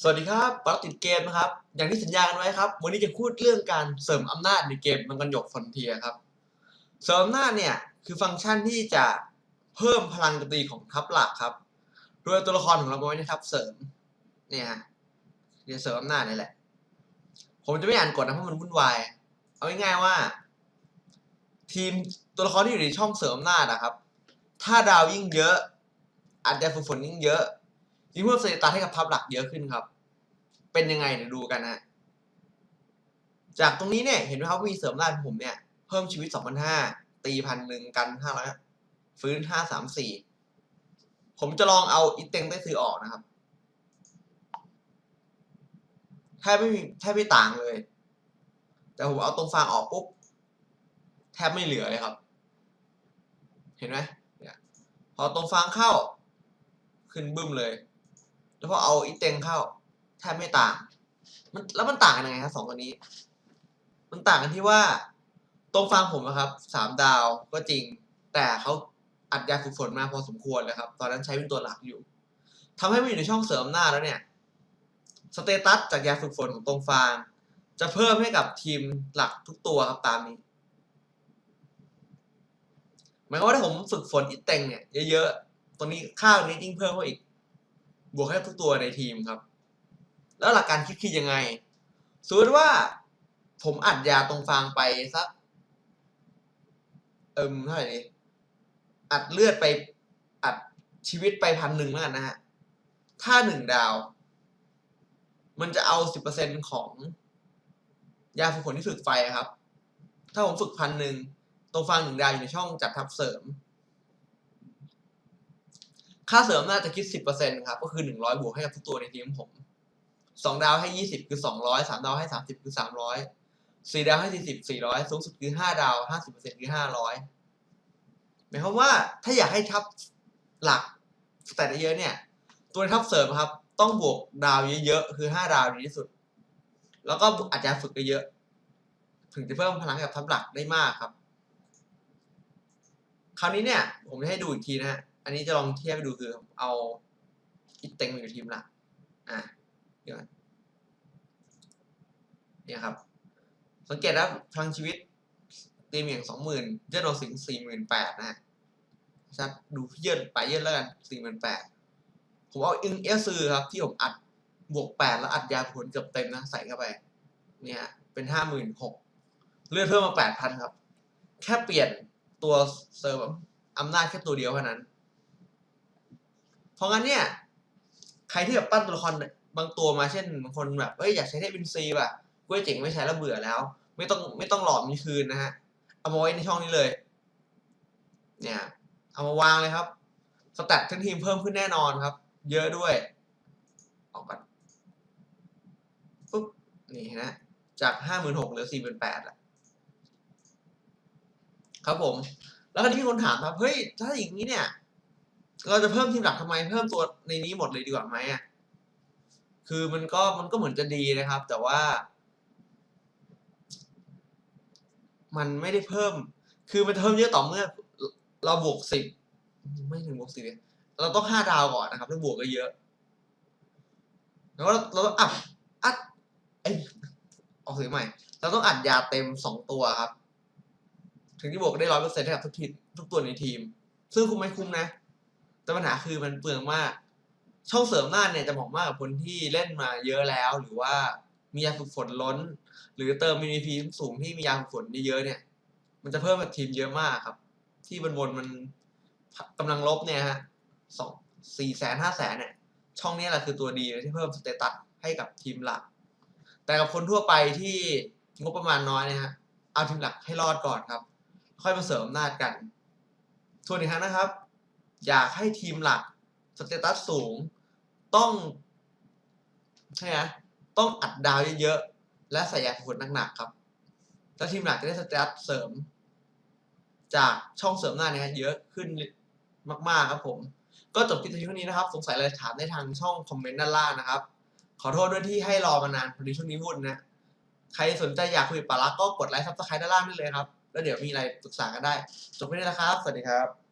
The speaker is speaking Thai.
สวัสดีครับปลักติดเกมนะครับ อย่างที่สัญญากันไว้ครับ วันนี้จะพูดเรื่องการเสริมอำนาจในเกมมังกรหยกฟอนเทียครับ เสริมอำนาจเนี่ยคือฟังก์ชันที่จะเพิ่มพลังตีของทัพหลักครับ โดยตัวละครของเราไว้ในทัพเสริม เนี่ยฮะเดี๋ยวเสริมอำนาจนี่แหละ ผมจะไม่อ่านกฎนะเพราะมันวุ่นวาย เอาง่ายๆว่า ทีมตัวละครที่อยู่ในช่องเสริมอำนาจอะครับ ถ้าดาวยิ่งเยอะอาจจะฝึกฝนยิ่งเยอะ ยิ่งเพิ่มสเตตัสให้กับทัพหลักเยอะขึ้นครับ เป็นยังไงเดี๋ยวดูกันนะจากตรงนี้เนี่ยเห็นไหมครับวีเสริมด้านผมเนี่ยเพิ่มชีวิต2,500ตีพันหนึ่งกันห้าร้อยฟื้น534ผมจะลองเอาอีเต็งได้ซื้อออกนะครับแทบไม่มีแทบไม่ต่างเลย แต่ผมเอาตรงฟางออกปุ๊บแทบไม่เหลือเลยครับ เห็นไหมเนี่ยพอตรงฟางเข้า ขึ้นบึ้มเลย แล้วพอเอาอีเต็งเข้าแทบไม่ต่าง มันแล้วมันต่างกันยังไงครับสองตัวนี้ มันต่างกันที่ว่า ตรงฟังผมนะครับสามดาวก็จริง แต่เขาอัดยาฝึกฝนมาพอสมควรเลยครับ ตอนนั้นใช้เป็นตัวหลักอยู่ทำให้มันอยู่ในช่องเสริมหน้าแล้วเนี่ยสเตตัสจากยาฝึกฝนของตรงฟาง จะเพิ่มให้กับทีมหลักทุกตัวครับตามนี้หมายความว่าถ้าผมฝึกฝนอีเต็งเนี่ยเยอะๆ ตรงนี้ค่าตรงนี้ยิ่งเพิ่มเข้าอีก บวกให้ทุกตัวในทีมครับ แล้วหลักการคิดคือยังไงสมมติว่าผมอัดยาตรงฟางไปสัก เอิมเท่าไหร่ดีอัดเลือดไปอัดชีวิตไปพันหนึ่งแล้วกันนะฮะ ถ้าหนึ่งดาว มันจะเอาสิบเปอร์เซ็นของยาฝึกฝนที่ฝึกไฟครับ ถ้าผมฝึกพันหนึ่งตรงฟางหนึ่งดาวอยู่ในช่องจัดทับเสริม ค่าเสริมน่าจะคิดสิบเปอร์เซ็นครับ ก็คือหนึ่งร้อยบวกให้กับทุกตัวในทีมผมสองดาวให้ยี่สิบคือสองร้อยสามดาวให้สามสิบคือสามร้อยสี่ดาวให้สี่สิบสี่ร้อยสูงสุดคือห้าดาวห้าสิบเปอร์เซ็นคือห้าร้อยหมายความว่าถ้าอยากให้ทับหลักแต่เยอะเนี่ย ตัวทับเสริมครับ ต้องบวกดาวเยอะๆ คือห้าดาวดีที่สุด แล้วก็อาจจะฝึกเยอะ ถึงจะเพิ่มพลังกับทับหลักได้มากครับ คราวนี้เนี่ย ผมจะให้ดูอีกทีนะฮะ อันนี้จะลองเทียบไปดูคือเอาอิตเต็งมาอยู่ทีมหลักอะเดี๋ยวก่อนเนี่ยครับ สังเกตนะพลังชีวิตตีมียงสองหมื่นเยอะโดนสิงสี่หมื่นแปดนะฮะชัดดูเยอะไปเยอะแล้วกันสี่หมื่นแปดผมเอาอิงเอซือครับที่ผมอัดบวกแปดแล้วอัดยาผลเกือบเต็มนะใส่เข้าไป เนี่ยเป็นห้าหมื่นหกเลื่อนเพิ่มมาแปดพันครับ แค่เปลี่ยนตัวเซอร์แบบอำนาจแค่ตัวเดียวเท่านั้น เพราะงั้นเนี่ย ใครที่แบบปั้นตัวละครบางตัวมาเช่นบางคนแบบเอ้ยอยากใช้เทพินซีป่ะกล้วยเจ๋งไม่ใช้แล้วเบื่อแล้ว ไม่ต้องไม่ต้องหลอมมีคืนนะฮะเอามาไว้ในช่องนี้เลย เนี่ย เอามาวางเลยครับสแตททั้งทีมเพิ่มขึ้นแน่นอนครับ เยอะด้วย ออกก่อนปุ๊บนี่นะ จากห้าหมื่นหกเหลือสี่หมื่นแปดละครับผม แล้วก็ที่คนถามครับ เฮ้ย ถ้าอย่างนี้เนี่ย เราจะเพิ่มทีมหลักทำไมเพิ่มตัวในนี้หมดเลยดีกว่าไหมอะคือมันก็มันก็เหมือนจะดีนะครับ แต่ว่า มันไม่ได้เพิ่ม คือมันเพิ่มเยอะต่อเมื่อ เราบวกสิบไม่ถึงบวกสิบเราต้องห้าดาวก่อนนะครับแล้วบวกก็เยอะ แล้วเราเราต้องอัดอัดเอออกเสียงใหม่ เราต้องอัดยาเต็มสองตัวครับ ถึงที่บวกได้ร้อยเปอร์เซ็นต์ให้กับทุกทีทุกตัวในทีม ซึ่งคุ้มไหมคุ้มนะ แต่ปัญหาคือมันเปลืองมาก ช่องเสริมหน้าเนี่ยจะเหมาะมากกับคนที่เล่นมาเยอะแล้ว หรือว่ามียาฝึกฝนล้น หรือเติมมินิพีสูงที่มียาฝึกฝนเยอะเนี่ย มันจะเพิ่มกับทีมเยอะมากครับ ที่บนบนมันกำลังลบเนี่ยฮะสองสี่แสนห้าแสนเนี่ย ช่องนี้แหละคือตัวดีที่เพิ่มสเตตัสให้กับทีมหลัก แต่กับคนทั่วไปที่งบประมาณน้อยนะฮะ เอาทีมหลักให้รอดก่อนครับ ค่อยมาเสริมอำนากันทวนอีกครั้งนะครับ อยากให้ทีมหลักสเตตัสสูงต้องใช่ไหมต้องอัดดาวเยอะๆ และใส่ยาผลหนักๆครับ แล้วทีมหลักจะได้สเตตัสเสริม จากช่องเสริมหน้าเนี่ยเยอะขึ้นมากๆครับผม ก็จบคลิปเท่านี้นะครับ สงสัยอะไรถามได้ทางช่องคอมเมนต์ด้านล่างนะครับ ขอโทษด้วยที่ให้รอมานานพอดีช่วงนี้วุ่นนะ ใครสนใจอยากคุยกับปารักก็กดไลค์ซับสไครต์ด้านล่างได้เลยครับ แล้วเดี๋ยวมีอะไรปรึกษากันได้ จบไปนี้แล้วครับ สวัสดีครับ